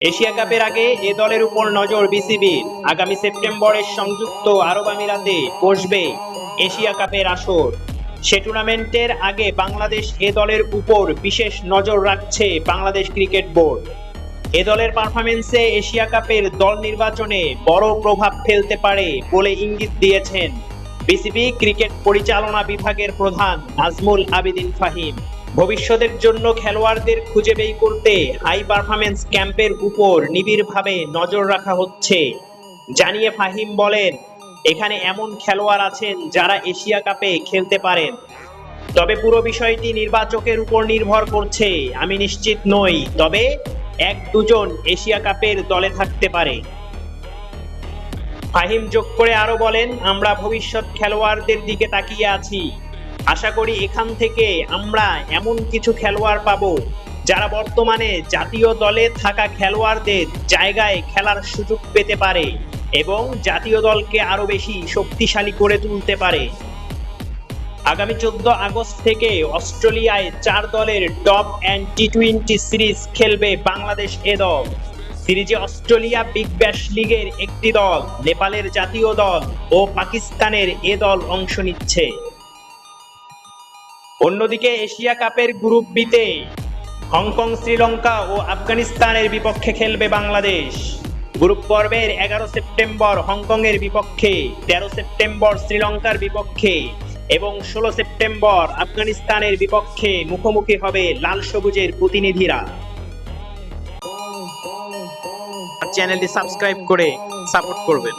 Asia কাপের আগে এ দলের উপর নজর বিসিবির আগামী সেপ্টেম্বরের সংযুক্ত আরব আমিরাতে বসবে এশিয়া কাপের আসর। সে টুর্নামেন্টের আগে বাংলাদেশ এ দলের উপর বিশেষ নজর রাখছে বাংলাদেশ ক্রিকেট বোর্ড। এ দলের পারফরমেন্সে এশিয়া কাপের দল নির্বাচনে বড় প্রভাব ফেলতে পারে বলে ইঙ্গিত দিয়েছেন বিসিবি ক্রিকেট পরিচালনা বিভাগের প্রধান নাজমুল আবেদিন ফাহিম। ভবিষ্যতের জন্য খেলোয়াড়দের খুঁজে বের করতে হাই পারফরমেন্স ক্যাম্পের উপর নিবিড়ভাবে নজর রাখা হচ্ছে। জানিয়ে ফাহিম বলেন, এখানে এমন খেলোয়াড় আছেন যারা এশিয়া কাপে খেলতে পারেন। তবে পুরো বিষয়টি নির্বাচকের উপর নির্ভর করছে, আমি নিশ্চিত নই, তবে এক দুজন এশিয়া কাপের দলে থাকতে পারে। ফাহিম যোগ করে আরও বলেন, আমরা ভবিষ্যৎ খেলোয়াড়দের দিকে তাকিয়ে আছি। আশা করি এখান থেকে আমরা এমন কিছু খেলোয়াড় পাবো যারা বর্তমানে জাতীয় দলে থাকা খেলোয়াড়দের জায়গায় খেলার সুযোগ পেতে পারে এবং জাতীয় দলকে আরও বেশি শক্তিশালী করে তুলতে পারে। আগামী চোদ্দ আগস্ট থেকে অস্ট্রেলিয়ায় চার দলের top and T twenty series খেলবে বাংলাদেশ এ দল। সিরিজে অস্ট্রেলিয়া বিগ ব্যাশ লিগের একটি দল, নেপালের জাতীয় দল ও পাকিস্তানের এ দল অংশ নিচ্ছে। অন্যদিকে এশিয়া কাপের গ্রুপ বিতে হংকং, শ্রীলঙ্কা ও আফগানিস্তানের বিপক্ষে খেলবে বাংলাদেশ। গ্রুপ পর্বের এগারো সেপ্টেম্বর হংকংয়ের বিপক্ষে, তেরো সেপ্টেম্বর শ্রীলঙ্কার বিপক্ষে এবং ষোলো সেপ্টেম্বর আফগানিস্তানের বিপক্ষে মুখোমুখি হবে লাল সবুজের প্রতিনিধিরা। চ্যানেলটি সাবস্ক্রাইব করে সাপোর্ট করবেন।